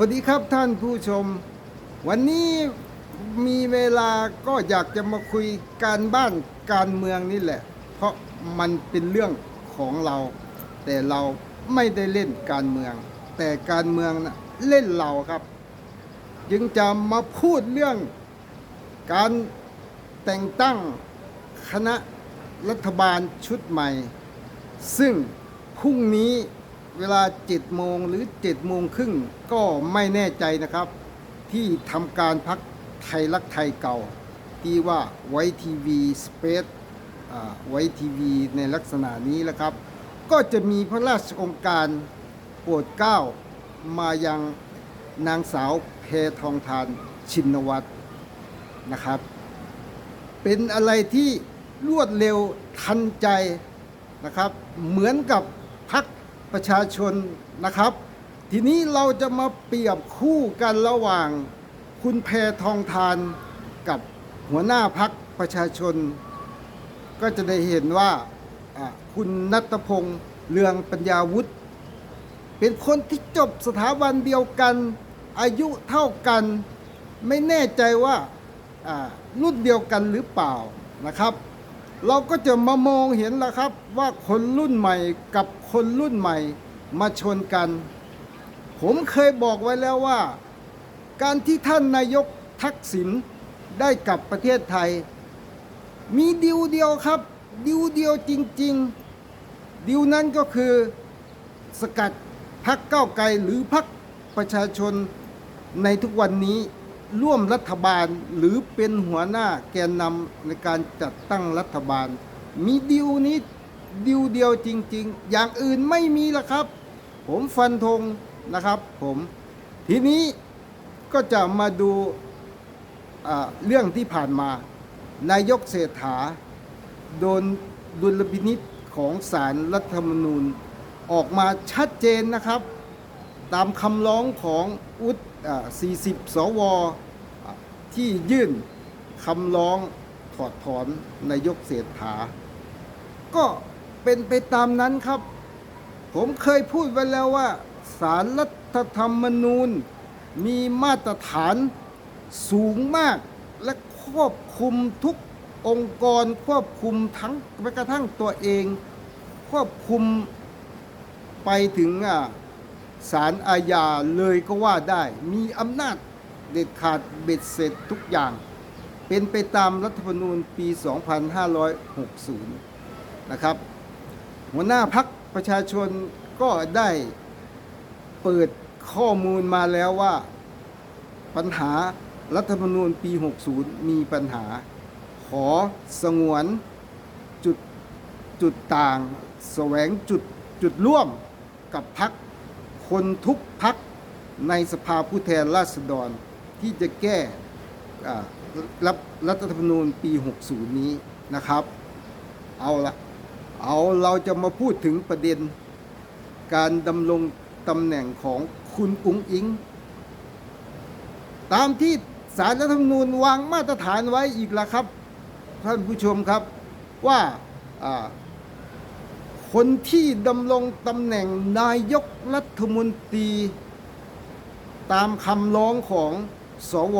วัสดีครับท่านผู้ชม วันนี้มีเวลาก็อยากจะมาคุยการบ้านการเมืองนี่แหละ เพราะมันเป็นเรื่องของเรา แต่เราไม่ได้เล่นการเมือง แต่การเมืองนะเล่นเราครับ จึงจะมาพูดเรื่องการแต่งตั้งคณะรัฐบาลชุดใหม่ ซึ่งพรุ่งนี้ เวลา7โมงหรือ7โมงครึ่งก็ไม่แน่ใจนะครับ ที่ทำการพักไทยรักไทยเก่า ที่ว่าไวทีวีสเปซไวทีวีในลักษณะนี้แหละครับ ก็จะมีพระราชองค์การโปรดเกล้ามายังนางสาวเพทองทานชินวัตรนะครับ เป็นอะไรที่รวดเร็วทันใจนะครับ เหมือนกับพัก ประชาชนนะครับ ทีนี้เราจะมาเปรียบคู่กันระหว่างคุณแพทองทานกับหัวหน้าพักประชาชน ก็จะได้เห็นว่าคุณนัตพงษ์เลืองปัญญาวุฒิเป็นคนที่จบสถาบันเดียวกัน อายุเท่ากัน ไม่แน่ใจว่ารุ่นเดียวกันหรือเปล่านะครับ เราก็จะมามองเห็นแล้วครับว่าคนรุ่นใหม่กับคนรุ่นใหม่มาชนกัน ผมเคยบอกไว้แล้วว่า การที่ท่านนายกทักษิณได้กลับประเทศไทย มีดิวเดียวครับ ดิวเดียวจริง ๆ ดิวนั้นก็คือสกัดพักเก้าไกลหรือพักประชาชนในทุกวันนี้ ร่วมรัฐบาลหรือเป็นหัวหน้าแกนนำในการจัดตั้งรัฐบาล มีดิวนี้ดิวเดียวจริง ๆ อย่างอื่นไม่มีละครับ ผมฟันธงนะครับผมทีนี้ก็จะมาดูเรื่องที่ผ่านมา นายกเศรษฐา โดนดุลพินิษของศาลรัฐธรรมนูญออกมาชัดเจนนะครับ ตามคำร้องของอุดอ40 สว ที่ยื่นคำร้องถอดถอนนายกเศรษฐา ก็เป็นไปตามนั้นครับ ผมเคยพูดไว้แล้วว่าสารรัฐธรรมนูญ มีมาตรฐานสูงมากและควบคุมทุกองค์กรควบคุมทั้งแม้กระทั่งตัวเอง ควบคุมไปถึงอะศาลอาญาเลยก็ว่าได้ มีอำนาจ เด็ดขาดเบ็ดเสร็จทุกอย่าง เป็นไปตามรัฐธรรมนูญปี 2560 นะครับ หัวหน้าพักประชาชนก็ได้เปิดข้อมูลมาแล้วว่า ปัญหารัฐธรรมนูญปี 60 มีปัญหา ขอสงวนจุดจุดต่างแสวงจุดจุดร่วมกับพักคนทุกพักในสภาผู้แทนราษฎร ที่จะแก้รับรัฐธรรมนูญปี 60 นี้นะครับ เอาละเอาเราจะมาพูดถึงประเด็น การดำรงตำแหน่งของคุณอุ๋งอิง ตามที่สารรัฐธรรมนูญวางมาตรฐานไว้อีกแล้วครับ ท่านผู้ชมครับว่าคนที่ดำรงตำแหน่งนายกรัฐมนตรี ตามคำร้องของ สว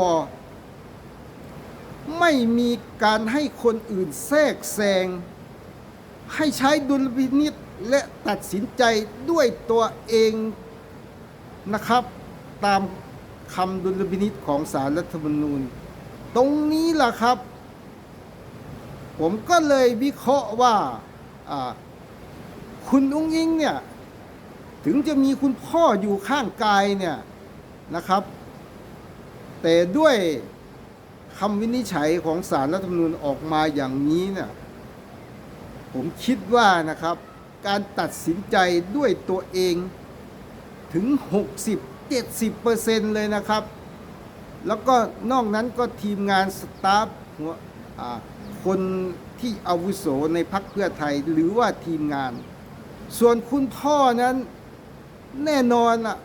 ไม่มีการให้คนอื่นแทรกแซง ให้ใช้ดุลพินิษและตัดสินใจด้วยตัวเองนะครับ ตามคำดุลพินิษของสารรัฐธรรมนูญ ตรงนี้ล่ะครับ ผมก็เลยวิเคราะห์ว่าคุณอุ้งอิงเนี่ย ถึงจะมีคุณพ่ออยู่ข้างกายเนี่ยนะครับ แต่ด้วยคำวินิจฉัยของสารรัฐธรรมนูญออกมาอย่างนี้เนี่ยผมคิดว่านะครับ การตัดสินใจด้วยตัวเองถึง 60-70%เลยนะครับ แล้วก็นอกนั้นก็ทีมงานสตาฟหัวคนที่อาวุโสในพักเพื่อไทยหรือว่าทีมงาน ส่วนคุณพ่อนั้นแน่นอนอะ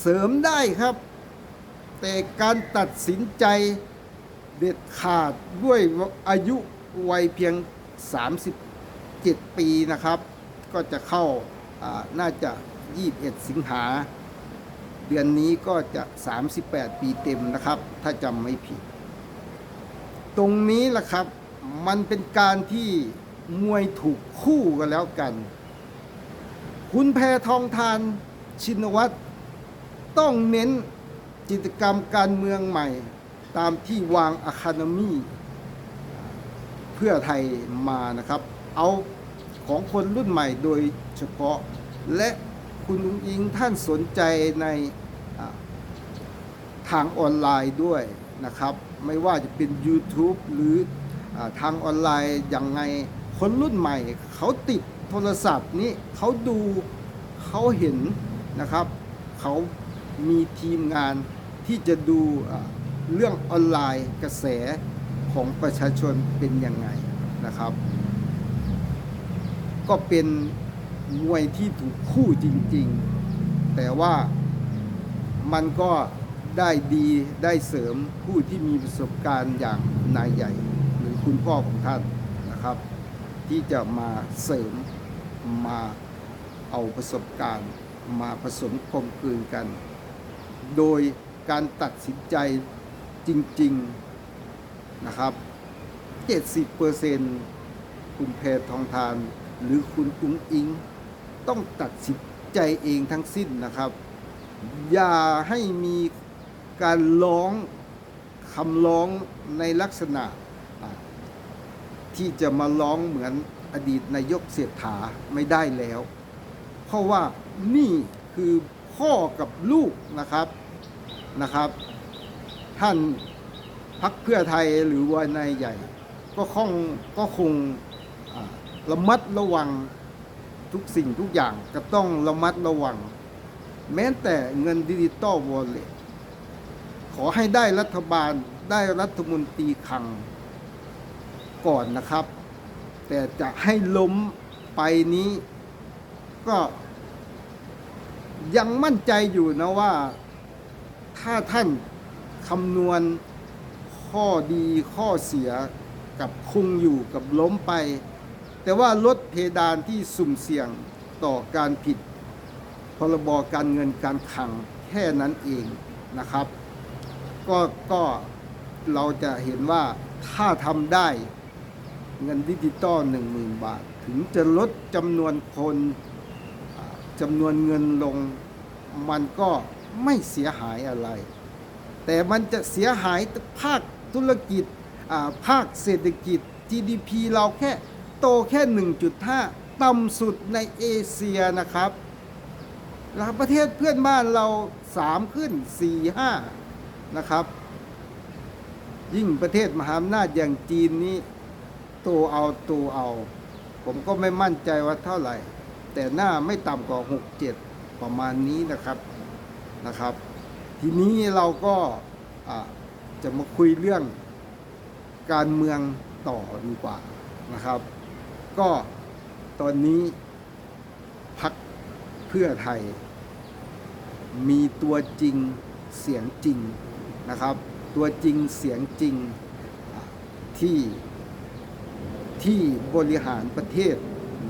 เสริมได้ครับ แต่การตัดสินใจเด็ดขาดด้วยอายุวัยเพียง 37 ปีนะครับ ก็จะเข้าน่าจะ 21 สิงหา เดือนนี้ก็จะ 38 ปีเต็มนะครับ ถ้าจำไม่ผิด ตรงนี้แหละครับมันเป็นการที่มวยถูกคู่กันแล้วกัน คุณแพทองทานชินวัตรต้องเน้น กิจกรรมการเมืองใหม่ ตามที่วางอะคาเดมีเพื่อไทยมานะครับ เอาของคนรุ่นใหม่โดยเฉพาะ และคุณลุงอิงท่านสนใจในทางออนไลน์ด้วยนะครับ ไม่ว่าจะเป็น YouTube หรืออทางออนไลน์ยังไงคนรุ่นใหม่ เขาติดโทรศัพท์นี้เขาดูเขาเห็นนะครับ เขามีทีมงาน ที่จะดูเรื่องออนไลน์กระแสของประชาชนเป็นยังไงนะครับ ก็เป็นมวยที่ถูกคู่จริงๆ แต่ว่ามันก็ได้ดีได้เสริมผู้ที่มีประสบการณ์อย่างนายใหญ่ หรือคุณพ่อของท่านนะครับ ที่จะมาเสริมมาเอาประสบการณ์ มาผสมกลมกลืนกัน โดย การตัดสินใจจริง ๆ นะครับ 70%คุณแพทองทาน หรือคุณอุ้งอิง ต้องตัดสินใจเองทั้งสิ้นนะครับ อย่าให้มีการร้องคำร้องในลักษณะที่จะมาร้องเหมือนอดีตนายกเศรษฐาไม่ได้แล้ว เพราะว่านี่คือพ่อกับลูกนะครับ นะครับ ท่านพักเพื่อไทยหรือว่านายใหญ่ ก็คงก็คงระมัดระวังทุกสิ่งทุกอย่างก็ต้องระมัดระวัง แม้แต่เงินดิจิตอลวอลเล็ตขอให้ได้รัฐบาลได้รัฐมนตรีคังก่อนนะครับ แต่จะให้ล้มไปนี้ก็ยังมั่นใจอยู่นะว่า ถ้าท่านคำนวณข้อดีข้อเสียกับคงอยู่กับล้มไป แต่ว่าลดเพดานที่สุ่มเสี่ยงต่อการผิด พรบการเงินการคลังแค่นั้นเองนะครับ ก็ก็เราจะเห็นว่าถ้าทำได้เงินดิจิตอลหนึ่งหมื่นบาท ถึงจะลดจำนวนคนจำนวนเงินลงมันก็ ไม่เสียหายอะไร แต่มันจะเสียหายภาคธุรกิจภาคเศรษฐกิจ GDP เราแค่โตแค่ 1.5 ต่ำสุดในเอเชียนะครับแล้วประเทศเพื่อนบ้านเรา 3 ขึ้น 4 5 นะครับ ยิ่งประเทศมหาอำนาจอย่างจีนนี้โตเอาโตเอา ผมก็ไม่มั่นใจว่าเท่าไหร่ แต่หน้าไม่ต่ำกว่า 6 7 ประมาณนี้นะครับ นะครับ ทีนี้เราก็จะมาคุยเรื่องการเมืองต่อดีกว่านะครับ ก็ตอนนี้พักเพื่อไทย มีตัวจริงเสียงจริงนะครับ ตัวจริงเสียงจริงที่ที่บริหารประเทศ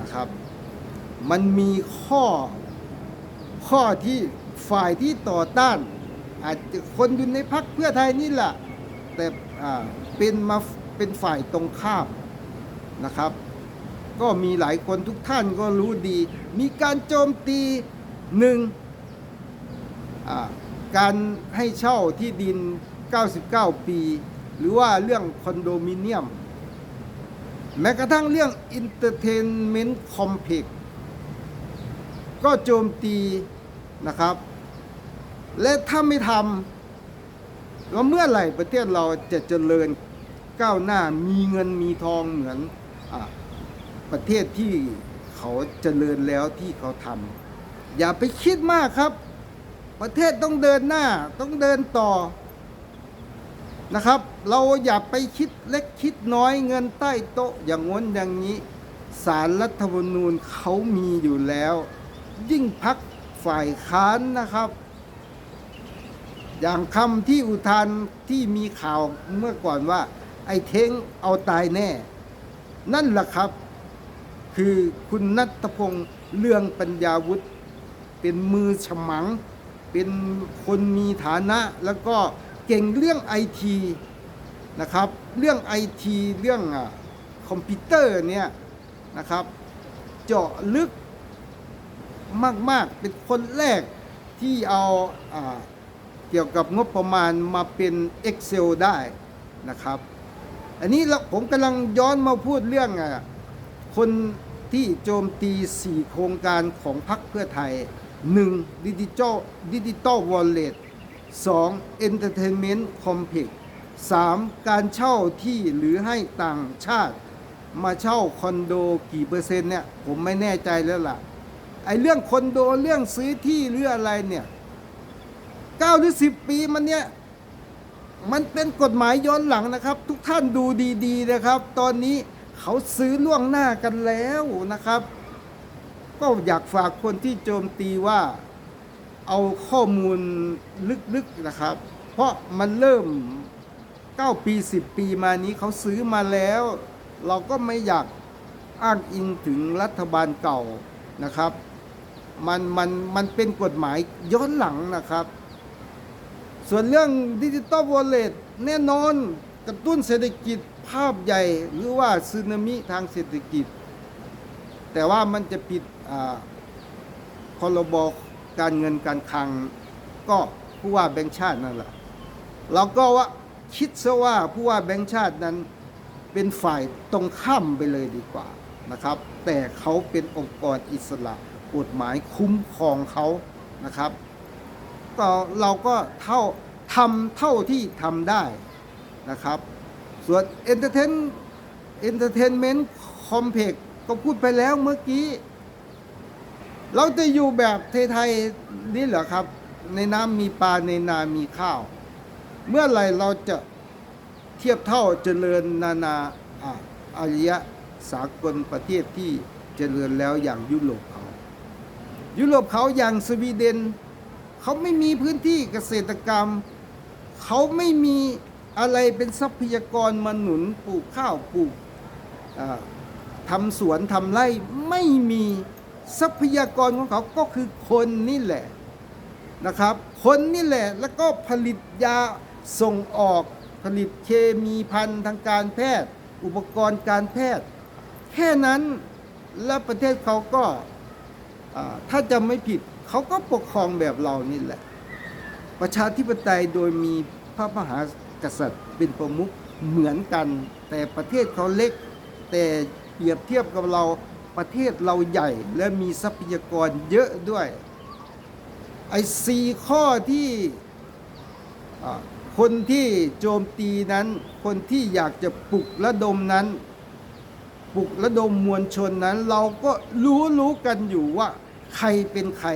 นะครับ มันมีข้อข้อที่ ฝ่ายที่ต่อต้าน อาจจะคนอยู่ในพักเพื่อไทยนี่แหละแต่เป็นมาเป็นฝ่ายตรงข้ามนะครับ ก็มีหลายคนทุกท่านก็รู้ดี มีการโจมตีหนึ่งการให้เช่าที่ดิน 99 ปี หรือว่าเรื่องคอนโดมิเนียม แม้กระทั่งเรื่อง Entertainment Complex ก็โจมตีนะครับ และถ้าไม่ทำแล้วเมื่อไหร่ประเทศเราจะเจริญก้าวหน้ามีเงินมีทองเหมือนอประเทศที่เขาเจริญแล้วที่เขาทำอย่าไปคิดมากครับ ประเทศต้องเดินหน้าต้องเดินต่อนะครับ เราอย่าไปคิดเล็กคิดน้อยเงินใต้โต๊ะอย่างง้นอย่างนี้สารรัฐธรรมนูญเขามีอยู่แล้ว ยิ่งพักฝ่ายค้านนะครับ อย่างคำที่อุทานที่มีข่าวเมื่อก่อนว่า ไอ้เท้งเอาตายแน่ นั่นแหละครับ คือคุณนัทพงษ์เลืองปัญญาวุฒิเป็นมือฉมัง เป็นคนมีฐานะแล้วก็เก่งเรื่องไอทีนะครับ เรื่องไอทีเรื่องอคอมพิวเตอร์เนี่ยนะครับ เจาะลึกมาก ๆ เป็นคนแรกที่เอาอา เกี่ยวกับงบประมาณมาเป็น Excel ได้นะครับ อันนี้เราผมกำลังย้อนมาพูดเรื่องอะคนที่โจมตี 4 โครงการของพรรคเพื่อไทย 1. ดิจิทัลดิจิตอลวอลเล็ต 2. Entertainment Complex 3. การเช่าที่หรือให้ต่างชาติ มาเช่าคอนโดกี่เปอร์เซ็นต์เนี่ย ผมไม่แน่ใจแล้วล่ะ ไอ้เรื่องคอนโดเรื่องซื้อที่หรืออะไรเนี่ย 9หรือ10 ปีมันเนี่ยมันเป็นกฎหมายย้อนหลังนะครับ ทุกท่านดูดีๆนะครับ ตอนนี้เขาซื้อล่วงหน้ากันแล้วนะครับ ก็อยากฝากคนที่โจมตีว่าเอาข้อมูลลึกๆนะครับ เพราะมันเริ่ม 9 ปี 10 ปีมานี้เขาซื้อมาแล้ว เราก็ไม่อยากอ้างอิงถึงรัฐบาลเก่านะครับ มันมันมันเป็นกฎหมายย้อนหลังนะครับ ส่วนเรื่องดิจิตอลวอลเล็ตแน่นอนกระตุ้นเศรษฐกิจภาพใหญ่หรือว่าซึนามิทางเศรษฐกิจ แต่ว่ามันจะปิดอ่าพรบการเงินการคลังก็ผู้ว่าแบงค์ชาตินั่นแหละเราก็ว่าคิดซะว่าผู้ว่าแบงค์ชาตินั้นเป็นฝ่ายตรงข้ามไปเลยดีกว่านะครับ แต่เขาเป็นองค์กรอิสระกฎหมายคุ้มครองเขานะครับ ก็เราก็เท่าทำเท่าที่ทำได้นะครับ ส่วน Entertain Entertainment Complex ก็พูดไปแล้วเมื่อกี้ เราจะอยู่แบบไทยๆนี่เหรอครับ ในน้ำมีปลาในนามีข้าว เมื่อไหร่เราจะเทียบเท่าเจริญนานาอาอารยะสากลประเทศที่เจริญแล้วอย่างยุโรปเขา ยุโรปเขาอย่างสวีเดน เขาไม่มีพื้นที่เกษตรกรรม เขาไม่มีอะไรเป็นทรัพยากรมาหนุนปลูกข้าวปลูกทำสวนทำไร่ไม่มีทรัพยากรของเขาก็คือคนนี่แหละนะครับ คนนี่แหละแล้วก็ผลิตยาส่งออกผลิตเคมีพันธ์ทางการแพทย์ อุปกรณ์การแพทย์ แค่นั้นแล้วประเทศเขาก็ถ้าจะไม่ผิด เขาก็ปกครองแบบเรานี่แหละ ประชาธิปไตยโดยมีพระมหากษัตริย์เป็นประมุขเหมือนกัน แต่ประเทศเขาเล็ก แต่เปรียบเทียบกับเราประเทศเราใหญ่และมีทรัพยากรเยอะด้วยไอ้สี่ข้อที่คนที่โจมตีนั้น คนที่อยากจะปลุกระดมนั้น ปลุกระดมมวลชนนั้น เราก็รู้รู้กันอยู่ว่า ใครเป็นใคร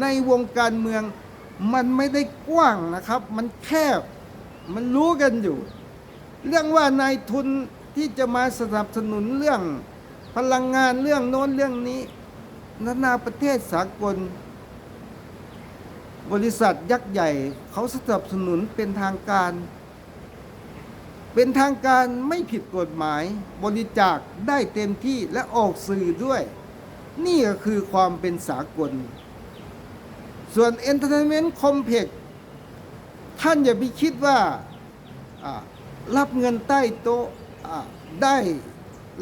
ในวงการเมือง มันไม่ได้กว้างนะครับ มันแคบมันรู้กันอยู่ เรื่องว่านายทุนที่จะมาสนับสนุนเรื่องพลังงานเรื่องโน้นเรื่องนี้ นานาประเทศสากล บริษัทยักษ์ใหญ่ เขาสนับสนุนเป็นทางการ เป็นทางการไม่ผิดกฎหมาย บริจาคได้เต็มที่และออกสื่อด้วย นี่ก็คือความเป็นสากล ส่วน Entertainment Complex ท่านอย่าไปคิดว่ารับเงินใต้โต๊ะได้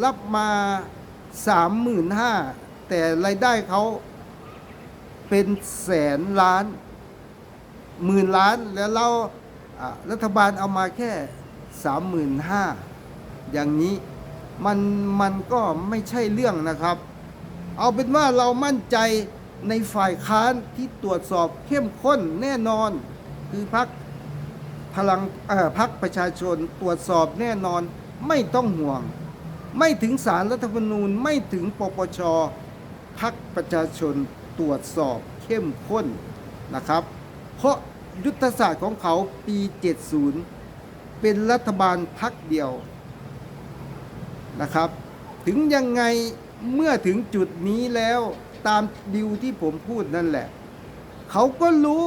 รับมาสามหมื่นห้าแต่รายได้เขาเป็นแสนล้าน หมื่นล้านแล้วเราอ่ารัฐบาลเอามาแค่สามหมื่นห้าอย่างนี้มันมันก็ไม่ใช่เรื่องนะครับ เอาเป็นว่าเรามั่นใจในฝ่ายค้านที่ตรวจสอบเข้มข้นแน่นอน คือพักพลังพักประชาชนตรวจสอบแน่นอนไม่ต้องห่วง ไม่ถึงสารรัฐธรรมนูญไม่ถึงปปชพักประชาชนตรวจสอบเข้มข้นนะครับ เพราะยุทธศาสตร์ของเขาปี 70 เป็นรัฐบาลพักเดียวนะครับ ถึงยังไง เมื่อถึงจุดนี้แล้วตามดิวที่ผมพูดนั่นแหละ เขาก็รู้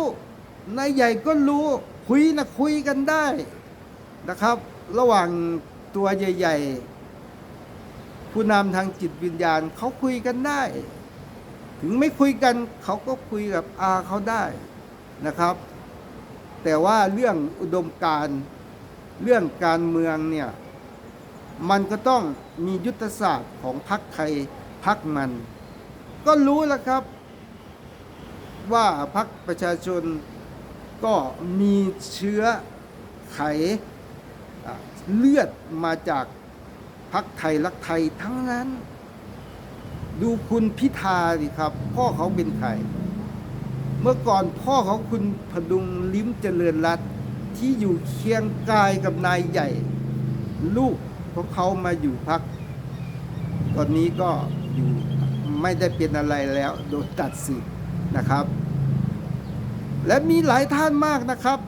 นายใหญ่ก็รู้คุยนะคุยกันได้นะครับ ระหว่างตัวใหญ่ ๆ ผู้นำทางจิตวิญญาณเขาคุยกันได้ ถึงไม่คุยกันเขาก็คุยกับอาเขาได้นะครับ แต่ว่าเรื่องอุดมการเรื่องการเมืองเนี่ย มันก็ต้องมียุทธศาสตร์ของพรรคใครพรรคมัน ก็รู้แล้วครับ ว่าพรรคประชาชนก็มีเชื้อไขเลือดมาจากพรรคไทยรักไทยทั้งนั้น ดูคุณพิธาดิครับ พ่อเขาเป็นใครเมื่อก่อนพ่อของคุณพดุงลิ้มเจริญรัตที่อยู่เคียงกายกับนายใหญ่ ลูก ของเขามาอยู่พัก ตอนนี้ก็อยู่ไม่ได้เป็นอะไรแล้วโดนตัดสิทธิ์นะครับ และมีหลายท่านมากนะครับ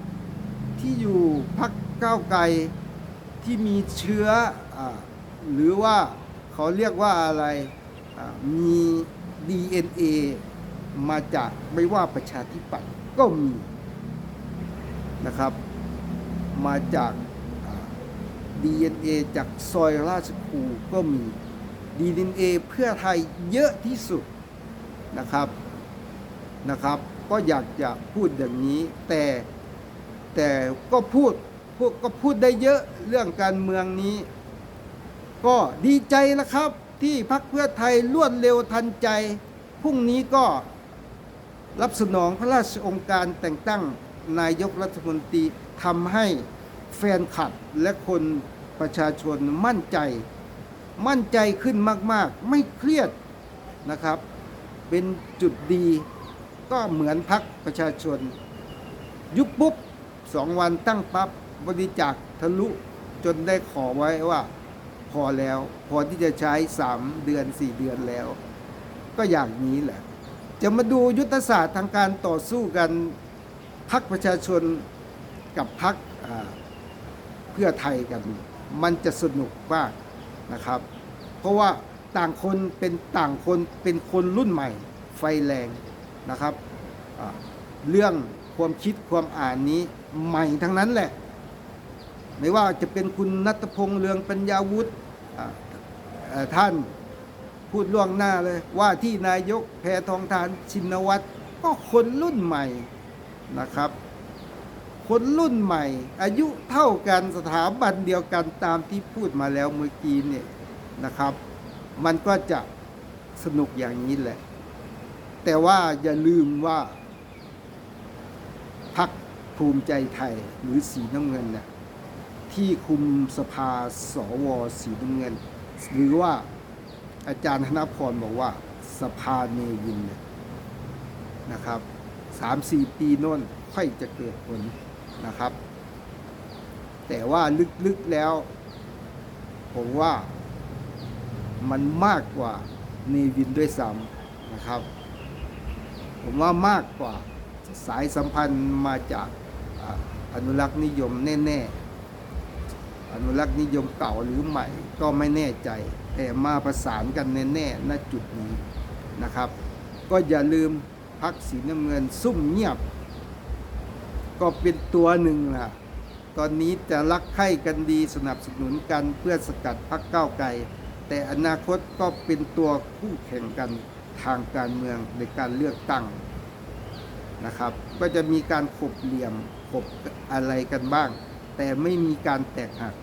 ที่อยู่พักก้าวไกลที่มีเชื้ออหรือว่าเขาเรียกว่าอะไรอ่ามี DNA มาจากไม่ว่าประชาธิปัตย์ก็มีนะครับ มาจาก DNA จากซอยราชครูก็มี DNA เพื่อไทยเยอะที่สุดนะครับนะครับ ก็อยากจะพูดอย่างนี้ แต่แต่ก็พูดพวกก็พูดได้เยอะเรื่องการเมืองนี้ ก็ดีใจนะครับที่พักเพื่อไทยรวดเร็วทันใจพรุ่งนี้ก็รับสนองพระราชองค์การแต่งตั้งนายกรัฐมนตรีทำให้ แฟนคลับและคนประชาชนมั่นใจ มั่นใจขึ้นมาก ๆ ไม่เครียดนะครับ เป็นจุดดีก็เหมือนพักประชาชน ยุบปุ๊บสองวันตั้งปั๊บบริจาคทะลุจนได้ขอไว้ว่า พอแล้ว พอที่จะใช้สามเดือนสี่เดือนแล้ว ก็อย่างนี้แหละ จะมาดูยุทธศาสตร์ทางการต่อสู้กันพักประชาชนกับพัก พื่อไทยกัน มันจะสนุกมากนะครับ เพราะว่าต่างคนเป็นต่างคนเป็นคนรุ่นใหม่ ไฟแรงนะครับ เรื่องความคิดความอ่านนี้ใหม่ทั้งนั้นแหละ ไม่ว่าจะเป็นคุณนัทพงษ์เรืองปัญญาวุฒิท่านพูดล่วงหน้าเลยว่าที่นายกแพทองทานชินวัตรก็คนรุ่นใหม่นะครับ คนรุ่นใหม่ อายุเท่ากันสถาบันเดียวกันตามที่พูดมาแล้วเมื่อกี้เนี่ยนะครับ มันก็จะสนุกอย่างนี้แหละ แต่ว่าอย่าลืมว่าพักภูมิใจไทยหรือสีน้ำเงินเนี่ยที่คุมสภาสวสีน้ำเงิน หรือว่าอาจารย์ธนพรบอกว่าสภาเนวินเนี่ยนะครับสามสี่ปีโน่นค่อยจะเกิดผล นะครับ แต่ว่าลึกๆแล้ว ผมว่ามันมากกว่าเนวินด้วยซ้ำนะครับ ผมว่ามากกว่าสายสัมพันธ์มาจากอ่าอนุรักษ์นิยมแน่ๆ อนุรักษ์นิยมเก่าหรือใหม่ก็ไม่แน่ใจ แต่มาประสานกันแน่ๆณจุดนี้นะครับ ก็อย่าลืมพักสีน้ำเงินซุ่มเงียบ ก็เป็นตัวหนึ่งล่ะ ตอนนี้จะรักใคร่กันดีสนับสนุนกันเพื่อสกัดพักก้าไกล แต่อนาคตก็เป็นตัวคู่แข่งกันทางการเมืองในการเลือกตั้งนะครับ ก็จะมีการขบเหลี่ยมขบอะไรกันบ้าง แต่ไม่มีการแตกหัก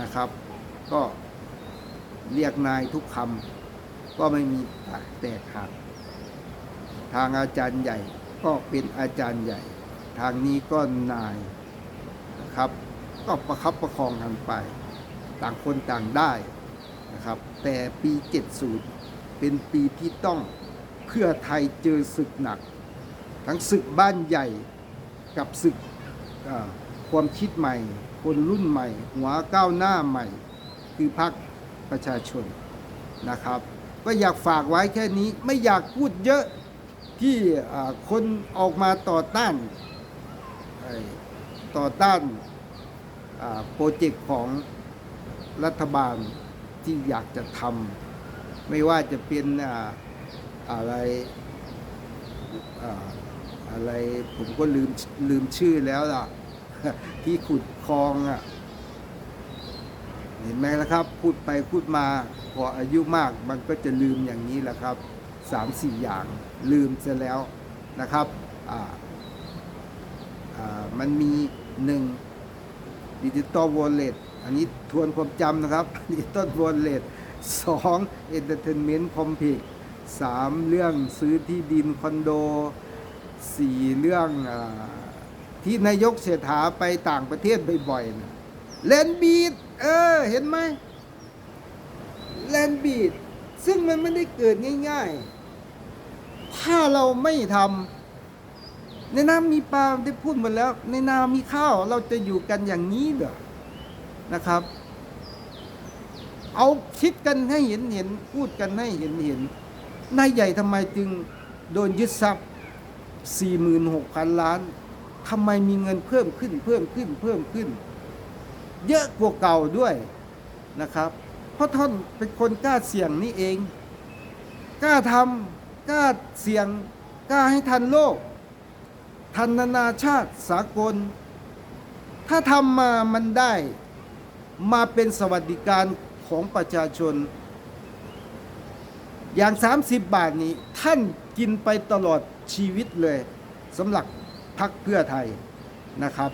นะครับ ก็เรียกนายทุกคำก็ไม่มีแตกหัก ทางอาจารย์ใหญ่ก็เป็นอาจารย์ใหญ่ ทางนี้ก็นายนะครับ ก็ประคับประคองกันไป ต่างคนต่างได้นะครับ แต่ปี 70 เป็นปีที่ต้องเพื่อไทยเจอศึกหนัก ทั้งศึกบ้านใหญ่กับศึกความคิดใหม่ คนรุ่นใหม่ หัวก้าวหน้าใหม่ คือพรรคประชาชนนะครับ ก็อยากฝากไว้แค่นี้ไม่อยากพูดเยอะที่คนออกมาต่อต้าน ต่อต้านโปรเจกต์ของรัฐบาลที่อยากจะทำไม่ว่าจะเป็นออะไรอ่าอะไรผมก็ลืมลืมชื่อแล้วล่ะ ที่ขุดคลองอะเห็นไหมล่ะครับ พูดไปพูดมาพออายุมากมันก็จะลืมอย่างนี้แหละครับสามสี่อย่างลืมเสียแล้วนะครับอ่า มันมีหนึ่งดิจิตอลวอลเล็ตอันนี้ทวนความจำนะครับดิจิตอลวอลเล็ตสองเอนเตอร์เทนเมนต์คอมเพล็กสามเรื่องซื้อที่ดินคอนโดสี่เรื่องอที่นายกเศรษฐาไปต่างประเทศบ่อยๆนะเลนบีดเออ เห็นไหมแลนบีดซึ่งมันไม่ได้เกิดง่าย ๆ ถ้าเราไม่ทำ ในน้ำมีปลาได้พูดหมดแล้ว ในนามีข้าวเราจะอยู่กันอย่างนี้เหรอนะครับ เอาคิดกันให้เห็นเห็นพูดกันให้เห็นเห็นนายใหญ่ทำไมจึงโดนยึดทรัพย์ 46,000 ล้านทำไมมีเงินเพิ่มขึ้นเพิ่มขึ้นเพิ่มขึ้น เยอะกว่าเก่าด้วยนะครับ เพราะท่านเป็นคนกล้าเสี่ยงนี่เอง กล้าทำกล้าเสี่ยงกล้าให้ทันโลก ทันนานาชาติสากล ถ้าทำมามันได้มาเป็นสวัสดิการของประชาชน อย่าง 30 บาทนี้ท่านกินไปตลอดชีวิตเลยสำหรับพักเพื่อไทยนะครับ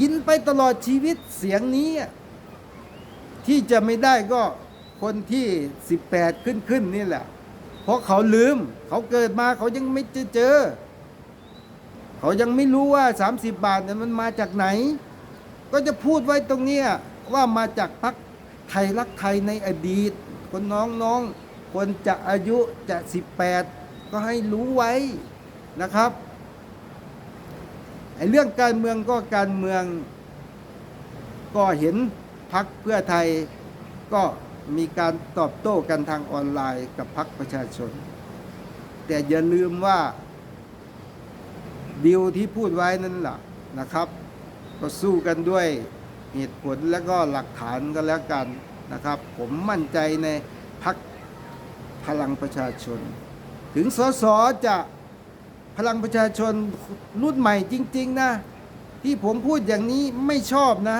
กินไปตลอดชีวิตเสียงนี้ ที่จะไม่ได้ก็คนที่ 18 ขึ้นขึ้นนี่แหละ เพราะเขาลืม เขาเกิดมาเขายังไม่เจอเจอ เขายังไม่รู้ว่า 30 บาทเนี่ยมันมาจากไหน ก็จะพูดไว้ตรงเนี้ยว่ามาจากพักไทยรักไทยในอดีต คนน้องน้องๆคนจะอายุจะ 18 ก็ให้รู้ไว้นะครับไอ้เรื่องการเมืองก็การเมืองก็เห็นพักเพื่อไทยก็มีการตอบโต้กันทางออนไลน์กับพักประชาชน แต่อย่าลืมว่า ดีลที่พูดไว้นั่นแหละนะครับ ก็สู้กันด้วยเหตุผลและก็หลักฐานก็แล้วกันนะครับ ผมมั่นใจในพักพลังประชาชน ถึงสสจะพลังประชาชนรุ่นใหม่จริง ๆ นะ ที่ผมพูดอย่างนี้ไม่ชอบนะ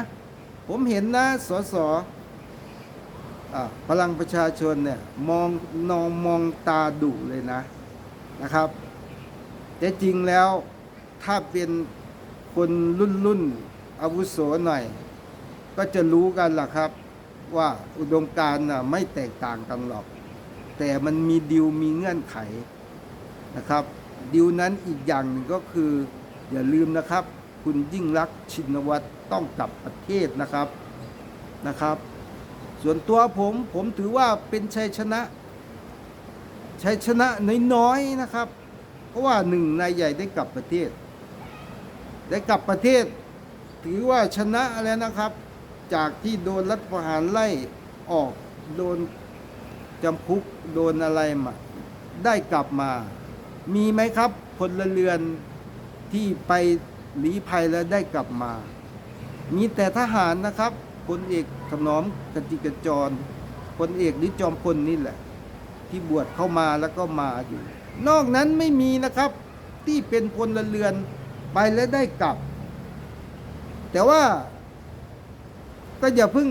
ผมเห็นนะสสพลังประชาชนเนี่ยมองนองมองตาดุเลยนะนะครับแต่จริงแล้ว ถ้าเป็นคนรุ่นรุ่นอาวุโสหน่อย ก็จะรู้กันล่ะครับ ว่าอุดมการณ์ไม่แตกต่างกันหรอก แต่มันมีดิวมีเงื่อนไขนะครับ ดิวนั้นอีกอย่างหนึ่งก็คือ อย่าลืมนะครับ คุณยิ่งรักชินวัตรต้องกลับประเทศนะครับนะครับ ส่วนตัวผมผมถือว่าเป็นชัยชนะ ชัยชนะน้อยๆนะครับ เพราะว่าหนึ่งนายใหญ่ได้กลับประเทศ ได้กลับประเทศ ถือว่าชนะแล้วนะครับ จากที่โดนรัฐประหารไล่ออกโดนจำคุกโดนอะไรมาได้กลับมา มีไหมครับพลเรือนที่ไปหลีภัยแล้วได้กลับมา มีแต่ทหารนะครับพลเอกถนอมกติกจรพลเอกนิจอมพลนี่แหละ ที่บวชเข้ามาแล้วก็มาอยู่ นอกนั้นไม่มีนะครับที่เป็นพลเรือน ไปแล้วได้กลับ แต่ว่าก็อย่าเพิ่ง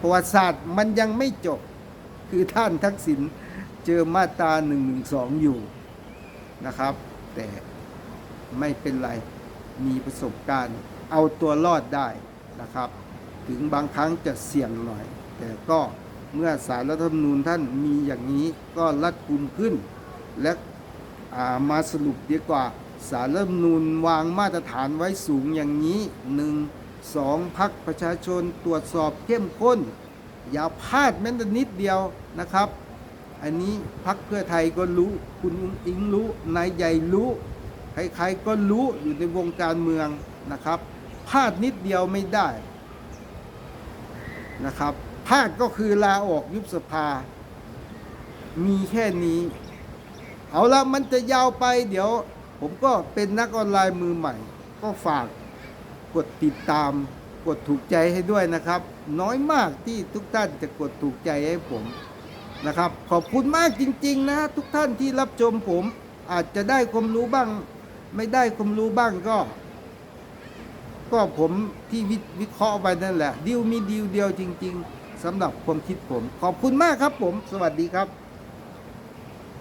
ประวัติศาสตร์มันยังไม่จบ คือท่านทักษิณเจอมาตรา1นึอยู่นะครับ แต่ไม่เป็นไรมีประสบการณ์เอาตัวรอดได้นะครับ ถึงบางครั้งจะเสี่ยงหน่อย แต่ก็เมื่อสารรัฐธรรมนูญท่านมีอย่างนี้ก็รัดกุมขึ้น และามาสรุปดีกว่า สารรัฐมนูญวางมาตรฐานไว้สูงอย่างนี้หนึ่งสองพักประชาชนตรวจสอบเข้มข้น อย่าพลาดแม้แต่นิดเดียวนะครับ อันนี้พักเพื่อไทยก็รู้ คุณอุ้งอิงรู้นายใหญ่รู้ ใครๆก็รู้อยู่ในวงการเมืองนะครับพลาดนิดเดียวไม่ได้นะครับพลาดก็คือลาออกยุบสภา มีแค่นี้ เอาละมันจะยาวไปเดี๋ยว ผมก็เป็นนักออนไลน์มือใหม่ ก็ฝากกดติดตาม กดถูกใจให้ด้วยนะครับ น้อยมากที่ทุกท่านจะกดถูกใจให้ผมนะครับ ขอบคุณมากจริง ๆ นะทุกท่านที่รับชมผม อาจจะได้ความรู้บ้าง ไม่ได้ความรู้บ้างก็ ก็ผมที่วิวเคราะห์ไปนั่นแหละดีลมีดีลเดียวจริง ๆสำหรับความคิดผม ขอบคุณมากครับผม สวัสดีครับ